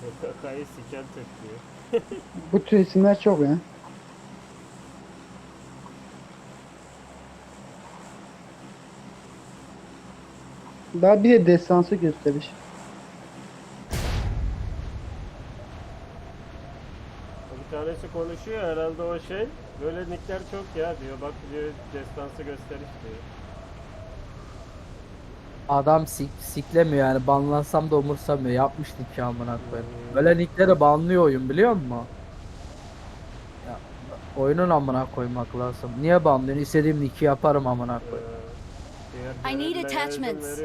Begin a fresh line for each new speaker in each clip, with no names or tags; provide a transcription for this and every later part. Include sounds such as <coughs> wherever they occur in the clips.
PKK'yı siken Türk diyor.
Bu tür isimler çok ya. Daha bir de destansı gösteriş.
Bir tanesi konuşuyor herhalde o şey. Böyle nickler çok ya diyor. Bak diyor destansı gösteriş diyor.
Adam sik, siklemiyor yani banlansam da umursamıyor. Yapmıştık ki amına koyayım. Böyle nickleri banlıyor oyun biliyor musun? Ya, oyunun amına koymak lazım. Niye banlıyorsun? İstediğim nick'i yaparım amına koyayım.
I need attachments.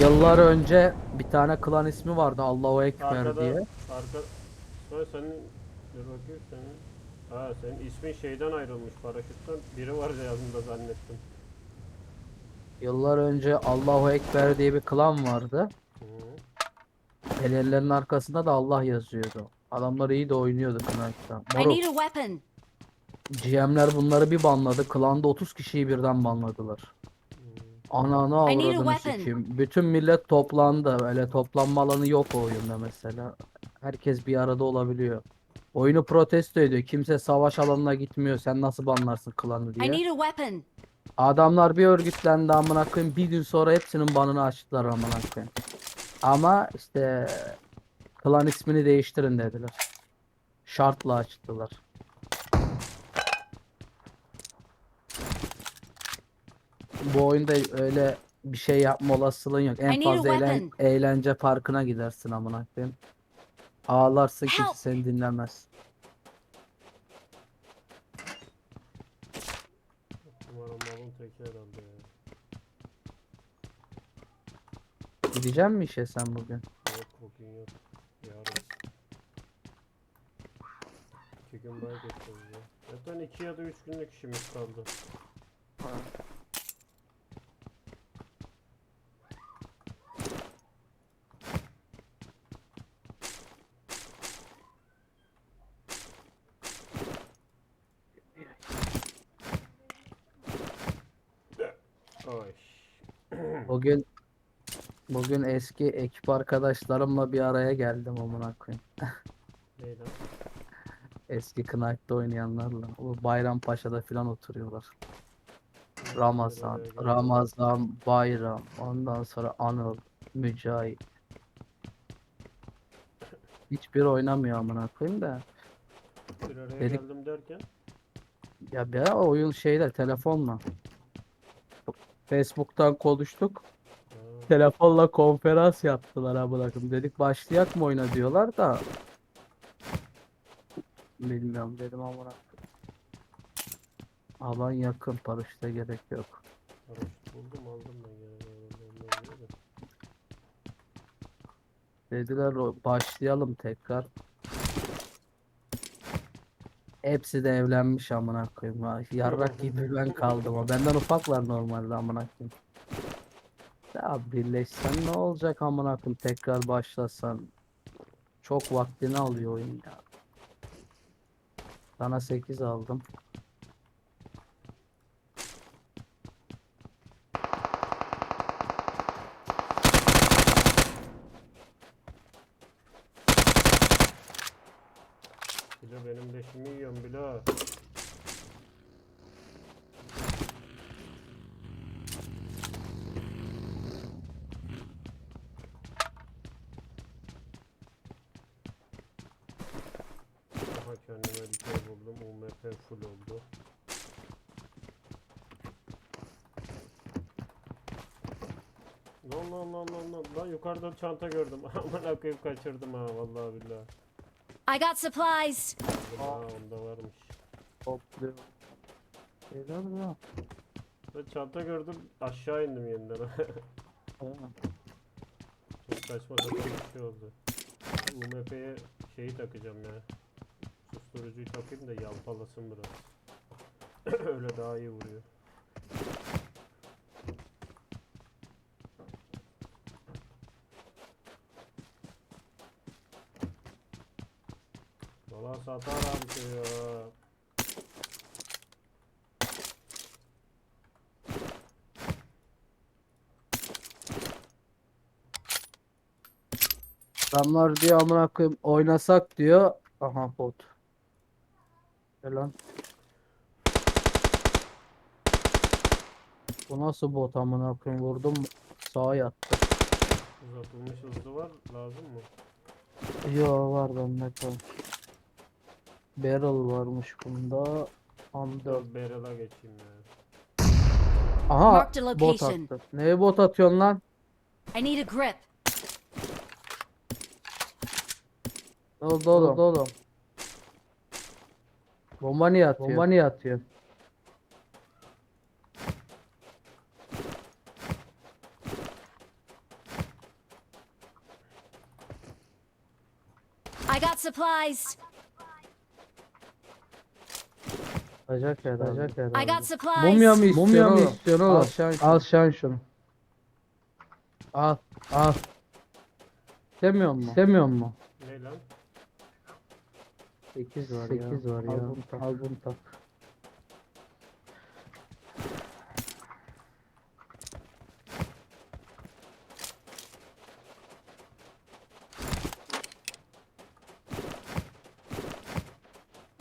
Yıllar önce bir tane klan ismi vardı Allahu Ekber
Arkada,
diye.
arka, Ha, senin, dur bakayım senin. Ha senin ismin şeyden ayrılmış paraşütten. Biri var yanında zannettim.
Yıllar önce Allahu Ekber diye bir klan vardı.
Hı.
Helellerin arkasında da Allah yazıyordu. Adamlar iyi de oynuyordu Knight'ta.
I
Moruk
need a weapon.
GM'ler bunları bir banladı. Klanda 30 kişiyi birden banladılar. Ananı
I need a
avradını
weapon.
sikeyim. Bütün millet toplandı. Öyle toplanma alanı yok o oyunda mesela. Herkes bir arada olabiliyor. Oyunu protesto ediyor. Kimse savaş alanına gitmiyor. Sen nasıl banlarsın klanı
I
diye.
need a weapon.
Adamlar bir örgütlendi amına koyayım. Bir gün sonra hepsinin banını açtılar amına koyayım. Ama işte klan ismini değiştirin dediler. Şartla açtılar. Bu oyunda öyle bir şey yapma olasılığın yok. En
I need a
fazla eğlen-
weapon.
eğlence parkına gidersin amına koyayım. Ağlarsın kimse seni dinlemez.
Umarım malın teki herhalde ya.
Gidecek mi işe sen bugün?
Yok bugün yok. Yarın. İki gün daha geçeceğiz ya. Zaten iki ya da üç günlük işimiz kaldı. Oy.
Bugün bugün eski ekip arkadaşlarımla bir araya geldim amına koyayım.
Neydi? <laughs>
Eski Knight'ta oynayanlarla. O Bayrampaşa'da falan oturuyorlar. Ramazan? Ramazan, Bayram, ondan sonra Anıl, Mücahit. Hiçbir oynamıyor amına koyayım da.
Bir araya
Dedik-
geldim derken.
Ya bir ara oyun şeyde telefonla. Facebook'tan konuştuk. Telefonla konferans yaptılar amına koyayım. Dedik başlayak mı oyna diyorlar da. Bilmiyorum dedim amına koyayım. Alan yakın paraşüte gerek yok.
paraşüt buldum aldım ben gene.
Dediler başlayalım tekrar. Hepsi de evlenmiş amına koyayım. ha. Yarrak gibi ben kaldım. O benden ufaklar normalde amına koyayım. Ya birleşsen ne olacak amına koyayım tekrar başlasan. Çok vaktini alıyor oyun ya. Sana 8 aldım.
Benim leşimi yiyorsun Bilo. Aha kendime bir şey buldum. UMP full oldu. Lan lan lan lan lan lan yukarıda çanta gördüm. <laughs> Aman akıyıp kaçırdım ha vallahi billahi.
I got supplies.
Ha onda varmış.
Topluyor. Şeyler de.
Ben çanta gördüm aşağı indim yeniden. <laughs> Çok saçma sapan bir şey oldu. UMP'ye şeyi takacağım ya. Susturucuyu takayım da yalpalasın biraz. <coughs> Öyle daha iyi vuruyor. Valla satarım diyor.
Adamlar diyor amına koyayım oynasak diyor. Aha bot. Gel lan. Bu nasıl bot amına koyayım vurdum sağa yattı.
Uzatılmış hızlı var. Lazım mı?
Yo var bende kal. Barrel varmış bunda. M4.
Dur barrel'a geçeyim ya.
Aha
Marked a
bot
location.
attı. Neye bot atıyorsun lan?
I need a grip.
Ne oldu oğlum? Ne oldu oğlum? Bomba niye atıyor? Bomba niye atıyor?
I got supplies.
Bacak herhalde. Bacak herhalde.
I got supplies.
Mumya mı istiyorsun
Mumya mı
oğlum?
istiyorsun
Al
oğlum?
şan şunu. Al şan şunu. Al. Al. İstemiyor mu? İstemiyor mu?
Ne lan?
8 var 8 var ya. Al bunu tak. Al bunu tak.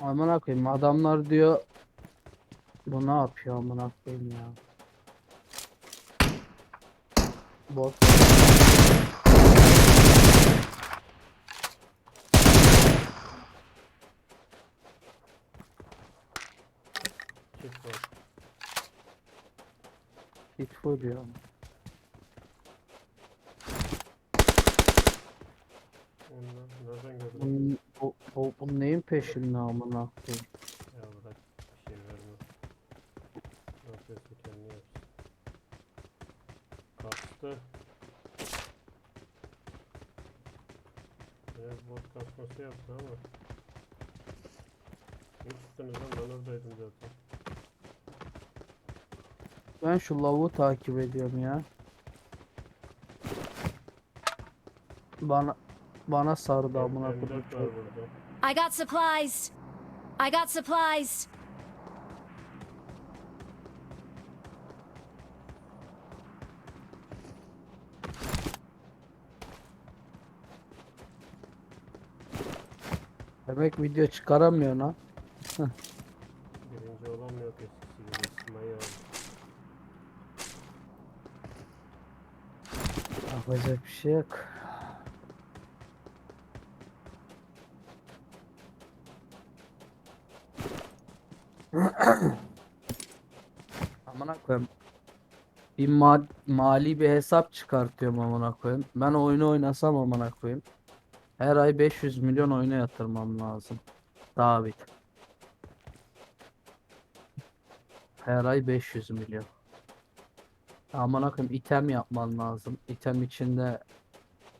Amına koyayım adamlar diyor bu ne yapıyor amına koyayım ya. Bot. Hit full ya.
Ondan nereden gördün?
Bu, bu, bu, bu neyin peşinde amına koyayım?
Ya bırak bir şey verme. Ne yapıyorsa kendi yapsın. Kastı. Biraz bot kasması yaptı ama. Ne çıktınız lan ben oradaydım zaten.
Ben şu lavuğu takip ediyorum ya. Bana bana sardı amına
M4
koyayım.
I got supplies. I got supplies.
Demek video çıkaramıyor ha. <laughs>
Birinci olamıyor eskisi gibi. İsmail oldu.
Yapacak bir şey yok. <coughs> Amına koyayım. Bir ma- mali bir hesap çıkartıyorum amına koyayım. Ben oyunu oynasam amına koyayım. Her ay 500 milyon oyuna yatırmam lazım. David. Her ay 500 milyon. Amına koyayım item yapman lazım. İtem içinde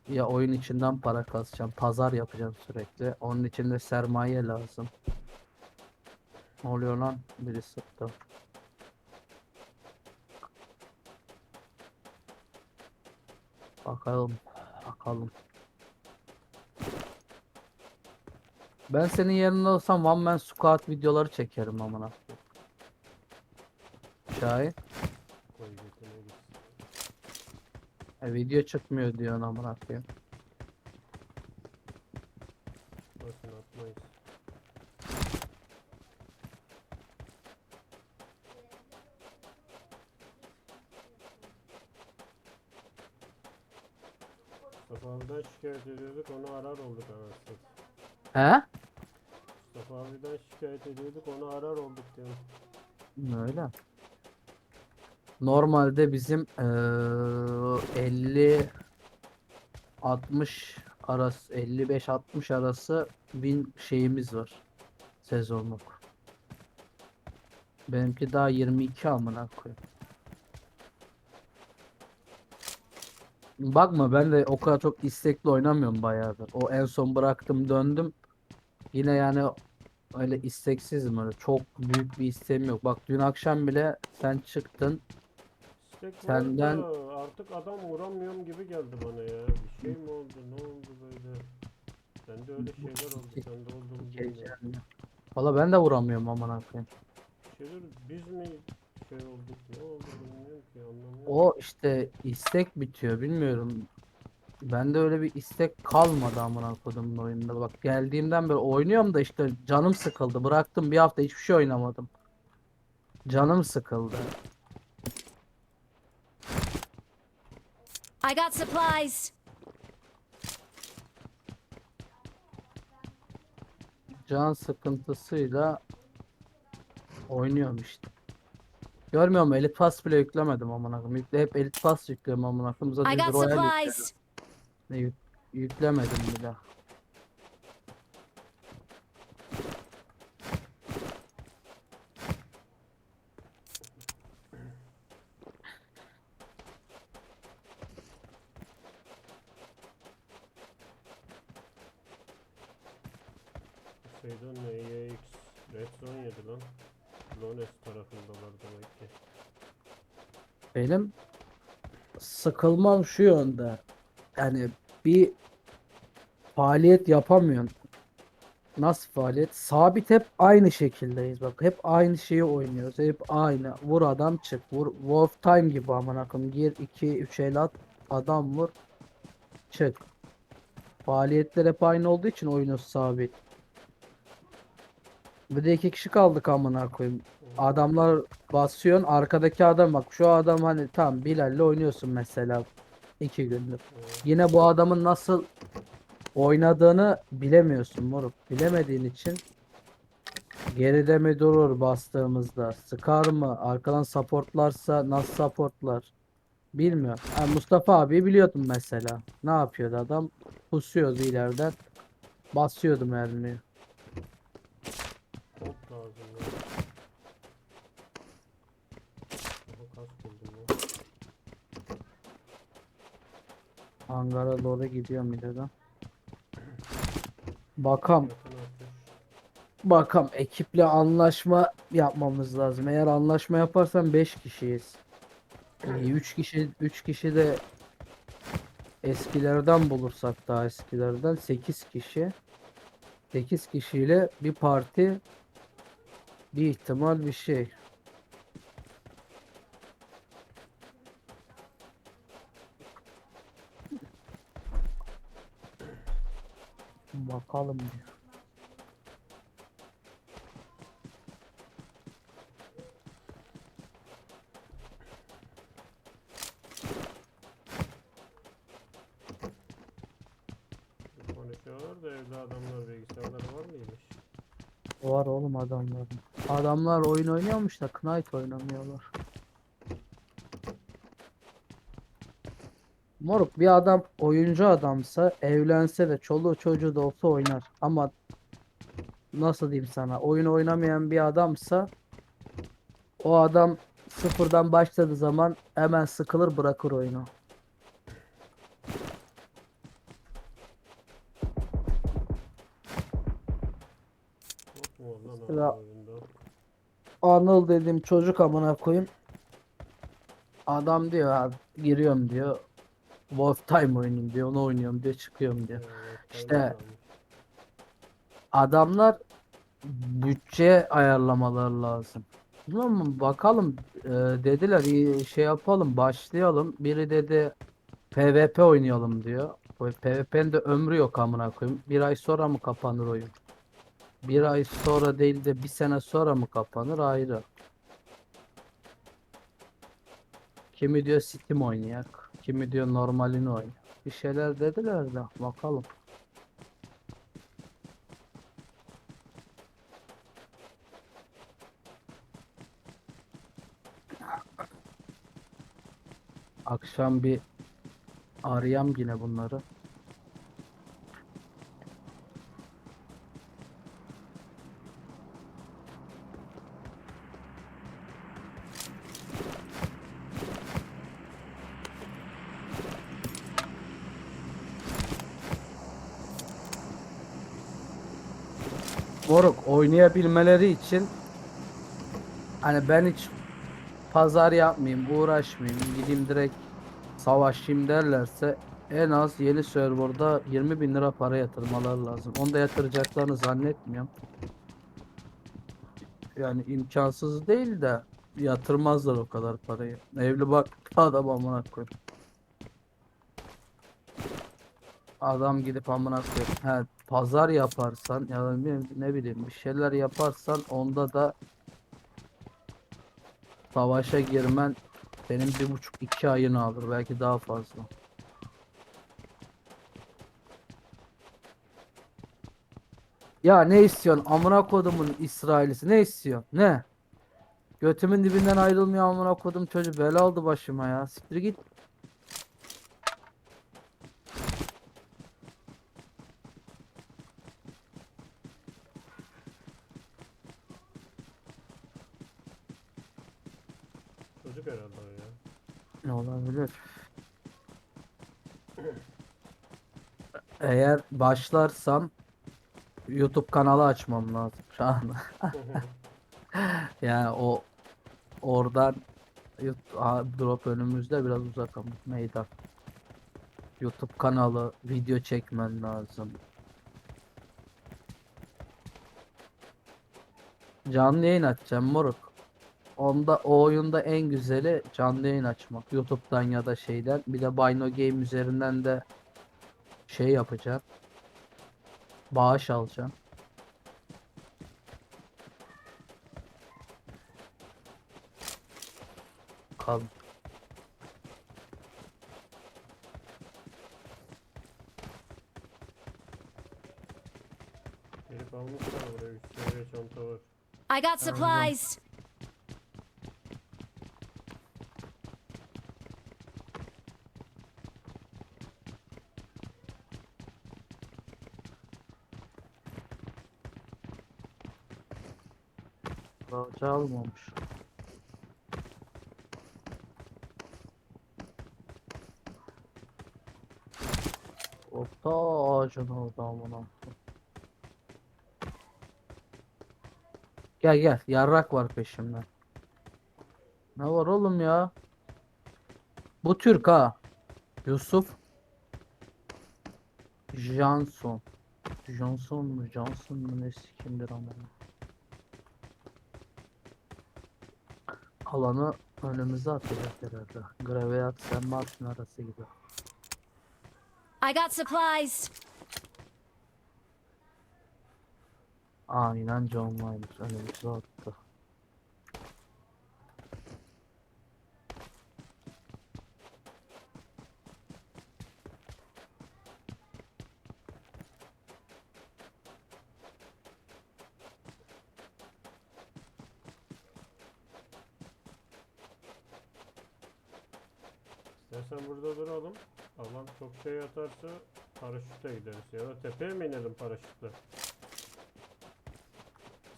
ya oyun içinden para kasacağım. Pazar yapacağım sürekli. Onun için de sermaye lazım. Ne oluyor lan? Biri sıktı. Bakalım. Bakalım. Ben senin yerinde olsam One Man Squad videoları çekerim amına. Şahin. E, video çıkmıyor diyorsun amına koyayım.
Bakın atmayız. Şikayet ediyorduk onu arar olduk anasını.
He?
Mustafa abiden şikayet ediyorduk onu arar olduk diyorum.
Öyle. Normalde bizim eee 50 60 arası 55 60 arası bin şeyimiz var sezonluk. Benimki daha 22 amına koyayım. Bakma ben de o kadar çok istekli oynamıyorum bayağıdır. O en son bıraktım döndüm. Yine yani öyle isteksizim öyle. Çok büyük bir isteğim yok. Bak dün akşam bile sen çıktın. Senden-
artık adam vuramıyorum gibi geldi bana ya. Bir şey mi oldu ne oldu böyle. Bende öyle şeyler oldu sende oldu mu bilmiyorum.
Valla ben de vuramıyorum amına koyayım.
Bir şeyler biz mi şey olduk ne oldu bilmiyorum ki anlamıyorum.
O işte istek bitiyor bilmiyorum. Bende öyle bir istek kalmadı amına kodumun oyunda. Bak geldiğimden beri oynuyorum da işte canım sıkıldı. Bıraktım bir hafta hiçbir şey oynamadım. Canım sıkıldı.
I got supplies.
Can sıkıntısıyla oynuyorum işte. Görmüyor musun? Elite Pass bile yüklemedim amına koyayım. Yükle, hep Elite Pass yüklüyorum amına koyayım.
I
Zaten
got
Royal yükledim.
supplies.
Ne yük- yüklemedim bile.
Şeyden ne EAX Red Zone yedi lan. Lones tarafındalar demek ki.
Benim sıkılmam şu yönde. Yani bir faaliyet yapamıyorsun. Nasıl faaliyet? Sabit hep aynı şekildeyiz bak. Hep aynı şeyi oynuyoruz. Hep aynı. Vur adam çık. Vur Wolf Time gibi aman akım. Gir 2 3 el at. Adam vur. Çık. Faaliyetler hep aynı olduğu için oyunuz sabit. Bir de iki kişi kaldık amına koyayım. Adamlar basıyorsun arkadaki adam bak şu adam hani tam Bilal'le oynuyorsun mesela iki gündür. Yine bu adamın nasıl oynadığını bilemiyorsun moruk. Bilemediğin için geride mi durur bastığımızda sıkar mı arkadan supportlarsa nasıl supportlar bilmiyorum. Ha, Mustafa abi biliyordum mesela. Ne yapıyordu adam? Pusuyordu ileriden. Basıyordu mermiyi.
Top lazım ya. Aha kas buldum ya.
Hangara doğru gidiyorum ileriden. Bakam
Yakın atış.
Bakalım ekiple anlaşma yapmamız lazım. Eğer anlaşma yaparsan 5 kişiyiz. 3 kişi 3 kişi de eskilerden bulursak daha eskilerden 8 kişi. 8 kişiyle bir parti bir ihtimal bir şey. Bakalım bir.
Konuşuyorlar da evde adamlar bilgisayarları var mıymış?
Var oğlum adamların. Adamlar oyun oynuyormuş da Knight oynamıyorlar. Moruk bir adam oyuncu adamsa evlense de çoluğu çocuğu da olsa oynar. Ama nasıl diyeyim sana oyun oynamayan bir adamsa o adam sıfırdan başladığı zaman hemen sıkılır bırakır oyunu. Ya-? Anıl dediğim çocuk amına koyayım. Adam diyor abi giriyorum diyor. Wolf Time oynayayım diyor. Onu oynuyorum diyor. Çıkıyorum.
Evet,
İşte-. Adamlar bütçe ayarlamaları lazım. Bilmiyor musun? Bakalım e, dediler iyi şey yapalım başlayalım. Biri dedi PvP oynayalım diyor. PvP'nin de ömrü yok amına koyayım. Bir ay sonra mı kapanır oyun? Bir ay sonra değil de bir sene sonra mı kapanır ayrı. Kimi diyor Steam oynayak. Kimi diyor normalini oynayak. Bir şeyler dediler de bakalım. Akşam bir arayam yine bunları. Moruk oynayabilmeleri için hani ben hiç pazar yapmayayım, uğraşmayayım, gideyim direkt savaşayım derlerse en az yeni serverda 20 bin lira para yatırmaları lazım. Onu da yatıracaklarını zannetmiyorum. Yani imkansız değil de yatırmazlar o kadar parayı. Evli bak <laughs> adam amına koyayım. Adam gidip amına koyayım. He, pazar yaparsan ya da ne, bileyim- bir şeyler yaparsan onda da savaşa girmen benim bir buçuk iki ayını alır belki daha fazla. Ya ne istiyorsun amına kodumun İsrailisi ne istiyorsun ne? Götümün dibinden ayrılmıyor amına kodum çocuğu bela oldu başıma ya siktir git.
Çocuk herhalde o ya.
Ne olabilir? Eğer başlarsam YouTube kanalı açmam lazım şu an. <laughs> Yani o oradan Aa, drop önümüzde biraz uzak ama meydan. YouTube kanalı video çekmen lazım. Canlı yayın açacağım moruk. Onda o oyunda en güzeli canlı yayın açmak. YouTube'dan ya da şeyden. Bir de Bino Game üzerinden de şey yapacağım. Bağış alacağım. Kal.
Gelip almışlar buraya 3 seviye çanta var.
I got supplies.
Bağış almamış. Orta ağacın orada amına. Gel gel yarrak var peşimde. Ne var oğlum ya? Bu Türk ha. Yusuf Johnson. Johnson mu? Johnson mu? Ne sikimdir amına. Alanı önümüze atacak herhalde. Graveyat sen Martin arası gibi.
I got supplies.
Aynen John Wayne'miş önümüze attı.
İstersen burada duralım. Alan çok şey atarsa paraşütle gideriz. Ya da tepeye mi inelim paraşütle?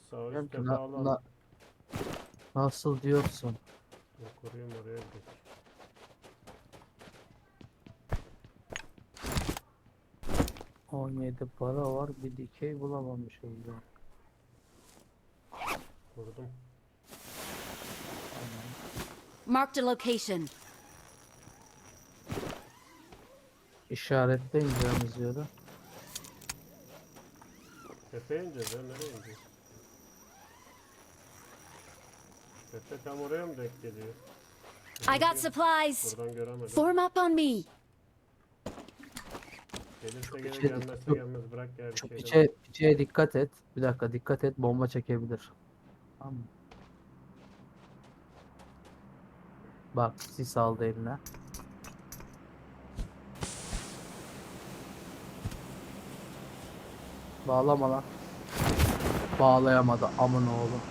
Sağ üst
ki
tepe
na-
alan.
na- nasıl diyorsun?
Yok, Kurayım oraya gidelim.
On yedi para var bir dikey bulamamışız ya.
Kurdum.
Marked a location.
İşaretle ineceğimiz yere.
Tepeye ineceğiz ya nereye ineceğiz? Tepe tam oraya mı denk geliyor?
I got supplies.
Buradan göremedim.
Form up on me.
Gelirse gelir gelmezse
çok-
gelmez bırak ya bir
Çok
şey
içe, içeye dikkat et. Bir dakika dikkat et bomba çekebilir. Tamam mı? Bak sis aldı eline. Bağlama lan. Bağlayamadı amın oğlum.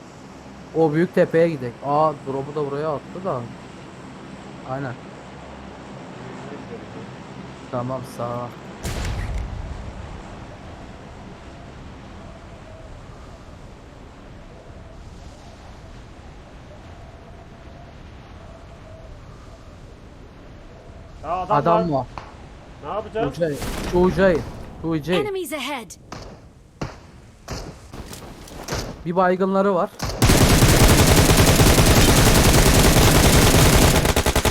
O büyük tepeye gidek. Aa drop'u da buraya attı da. Aynen. Tamam sağ.
Adam,
Adam
var.
var.
Ne yapacağız?
Tuğcay. Tuğcay. Tuğcay.
Enemies ahead.
Bir baygınları var.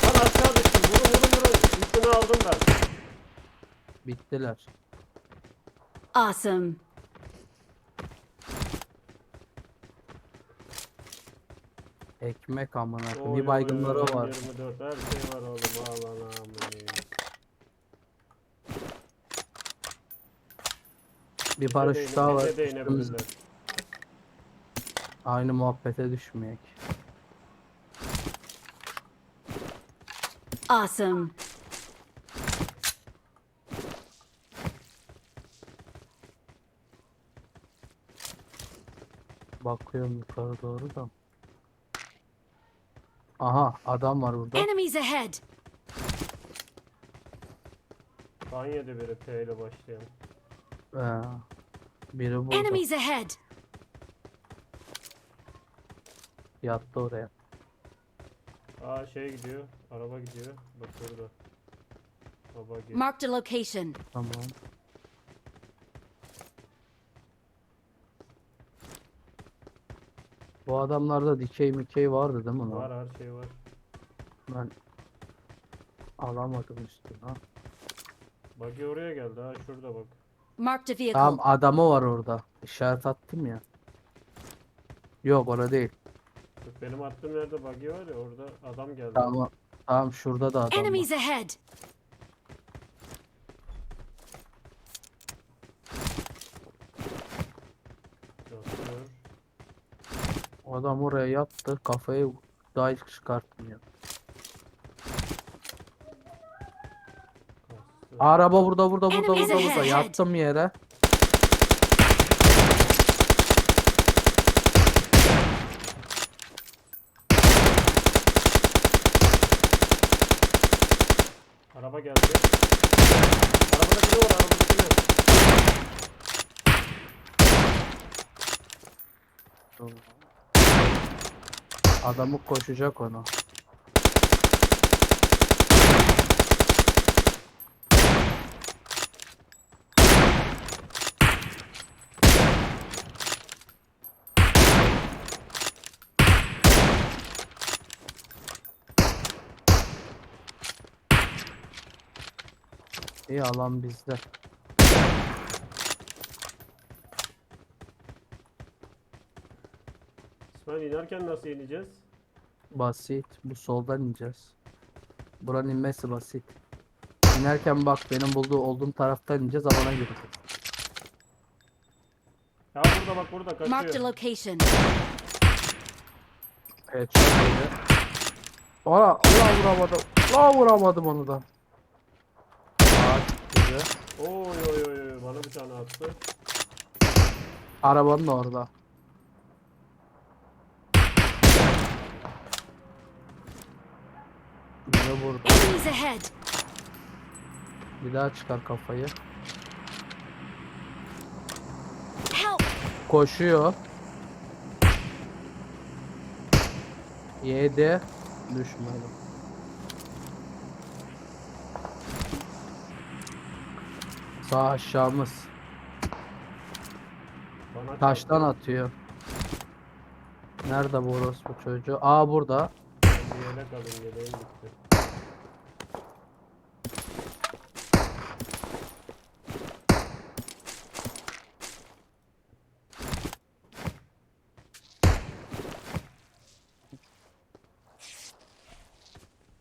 Lan aşağı düştüm. Vurun vurun vurun. Üstünü aldım ben.
Bittiler.
Awesome.
Ekmek amına koyayım.
Oy,
Bir baygınları
oy,
var.
24 her şey var oğlum. Al lan amına.
Bir paraşüt daha var. Üstümüzde. Aynı muhabbete düşmeyek.
Awesome.
Bakıyorum yukarı doğru da. Aha adam var burada.
Enemies ahead.
Kan yedi biri P ile başlayan.
Ee, biri burada.
Enemies ahead.
Yattı oraya.
Aa şey gidiyor. Araba gidiyor. Bak burada. Baba gel.
Marked a location.
Tamam. Bu adamlarda dikey mikey vardı değil mi lan?
Var her şey var.
Ben alamadım üstüne.
Buggy oraya geldi ha şurada bak.
Marked a vehicle.
Tamam adamı var orada. İşaret attım ya. Yok orada değil.
Bak benim attığım yerde buggy var ya orada adam geldi.
Tamam. Tamam şurada da adam var.
Enemies ahead.
Yatıyor.
Adam oraya yattı. Kafayı daha hiç çıkartmıyor.
Kastı.
Araba burada burada burada
Enemies
burada burada.
ahead.
Yattım yere.
Araba geldi. Arabada biri var arabada biri.
Adamı koşacak onu. İyi alan bizde.
İsmail inerken nasıl ineceğiz?
Basit. Bu soldan ineceğiz. Buranın inmesi basit. İnerken bak benim bulduğu olduğum taraftan ineceğiz alana gireceğiz.
Ya burada bak burada
Marked a
kaçıyor.
location.
Evet iyi. Ola, ola vuramadım. La vuramadım onu da.
Oy oy oy oy bana bir tane attı.
Arabanın orada. Biri burada.
Enemies ahead.
Bir daha çıkar kafayı.
Help.
Koşuyor. Yedi. Düşmedi. Sağ aşağımız.
Bana
Taştan
çarptı.
atıyor. Nerede bu orospu çocuğu? Aa burada.
Ben bir yelek alayım yeleğim bitti.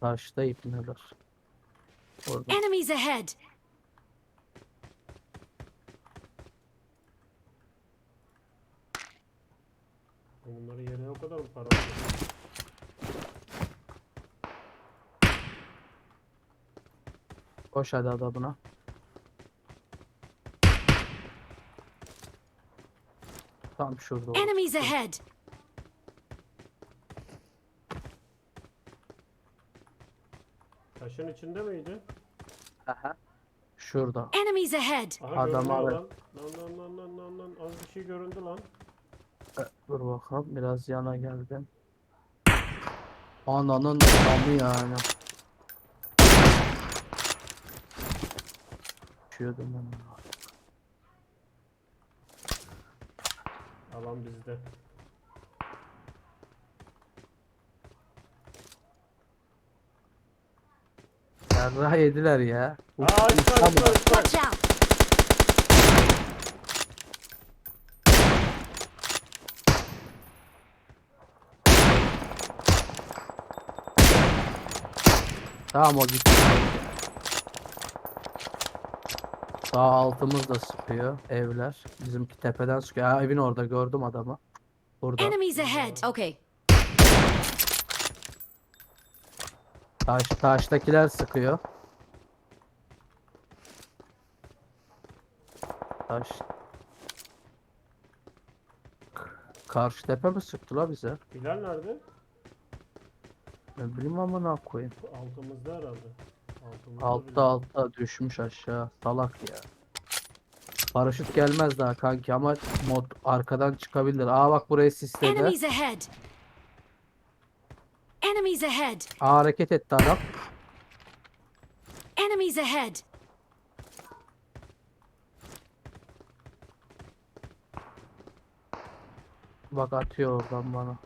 Taşta ipneler. Orada.
Enemies ahead.
Mı para?
Koş hadi adamına. Tam şurada.
Enemies ahead.
Taşın içinde miydi?
Aha. Şurada.
Enemies ahead.
Aha
Adam abi.
lan. Lan lan lan lan lan lan az bir şey göründü lan.
Dur bakalım biraz yana geldim. Ananın amı yani. Düşüyordum ben.
Alan bizde.
Yarrağı yediler ya.
Aa
mı?
İsmail İsmail.
Watch out.
Tamam o gitti. Sağ altımız da sıkıyor evler. Bizimki tepeden sıkıyor. Ha, evin orada gördüm adamı. Burada.
Enemies ahead. Okay.
Taş, taştakiler sıkıyor. Taş. K- Karşı tepe mi sıktı la bize?
Bilal nerede?
Ne bileyim amına koyayım.
Altımızda herhalde. Altımızda
Altta
Bilal.
altta düşmüş aşağı. Salak ya. Paraşüt gelmez daha kanki ama mod arkadan çıkabilir. Aa bak burayı sisledi.
Enemies ahead. Enemies ahead.
Aa hareket etti adam.
Enemies ahead.
Bak atıyor oradan bana.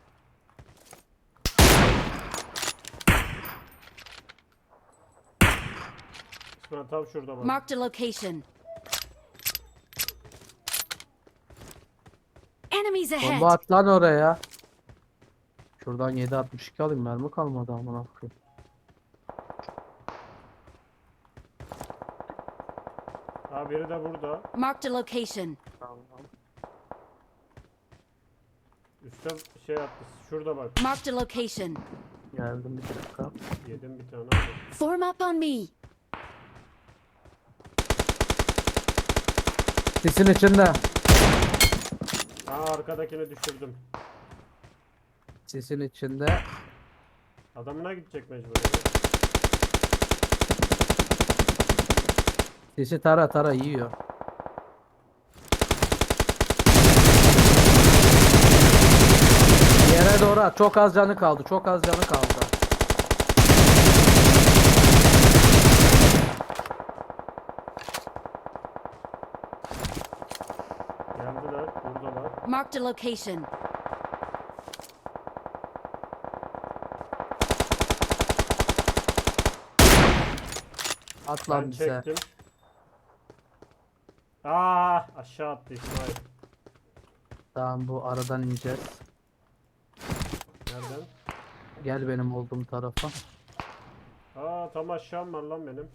İsmail tam şurada bak.
Marked a location. Enemies ahead.
Bomba at lan oraya. Şuradan 7.62 alayım mermi kalmadı amına koyayım.
Ha biri de burada.
Marked a location.
Üstte şey attı. Şurada bak.
Marked a location.
Geldim bir dakika.
Yedim bir tane.
Form up on me.
Sisin içinde.
Ha arkadakini düşürdüm.
Sisin içinde.
Adamına gidecek mecbur.
Sisi tara tara yiyor. Yere doğru at. Çok az canı kaldı. Çok az canı kaldı.
Geldiler. Buradalar.
Marked a location.
At
Ben
bize.
çektim. Aa aşağı attı İsmail.
Tamam bu aradan ineceğiz.
Nereden?
Gel benim olduğum tarafa.
Aa tam aşağım var lan benim.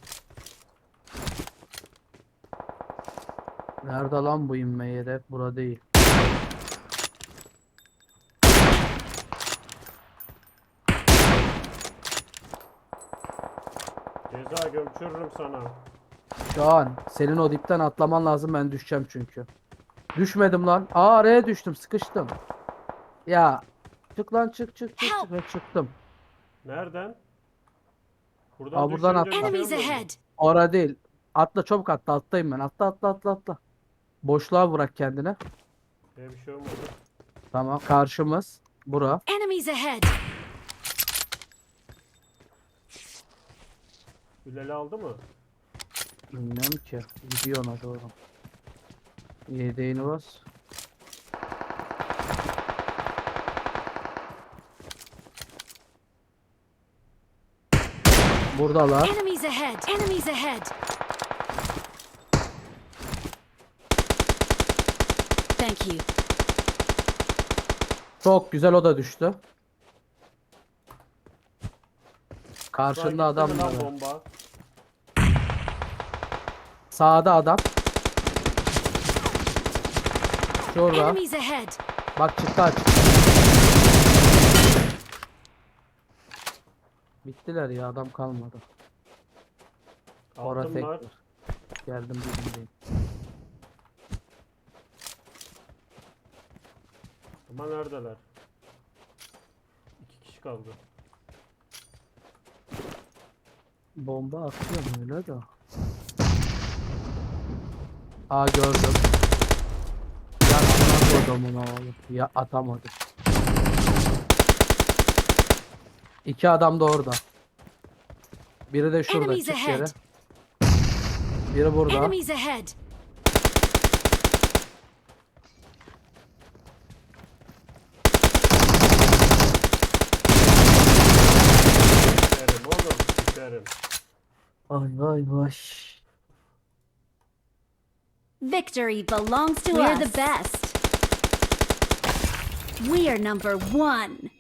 Nerede lan bu inme yeri? Bura değil.
Gömçürürüm sana.
Şu an senin o dipten atlaman lazım ben düşeceğim çünkü. Düşmedim lan. Aa araya düştüm sıkıştım. Ya çık lan çık çık çık çık ve çıktım.
Nereden? Buradan
Aa, buradan
düşünce
atla.
Enemies
düşüyor mu?
ahead.
Ora değil. Atla çabuk atla alttayım ben. Atla atla atla atla. Boşluğa bırak kendine.
Ee, bir şey olmadı.
Tamam karşımız. Bura.
Enemies ahead.
Bilal'i aldı mı?
Bilmiyorum ki. Gidiyor ona doğru. Yedeğini bas. Buradalar.
Enemies ahead. Enemies ahead. Thank you.
Çok güzel o da düştü.
Lan
Karşında
gitti
adam
mi lan
var.
bomba.
Sağda adam. Şurada.
Enemies ahead.
Bak çıktı aç. Bittiler ya adam kalmadı. Ora
Altın var.
tekrar. Geldim.
Ama neredeler? İki kişi kaldı.
Bomba atıyorum öyle de. Aa gördüm. Ya amına kodumun oğlu. Ya atamadım. İki adam da orada. Biri de şurada
Enemies
çık yere. Biri burada.
Enemies ahead.
Ay vay vay.
Victory belongs to us. We're the best. We are number one.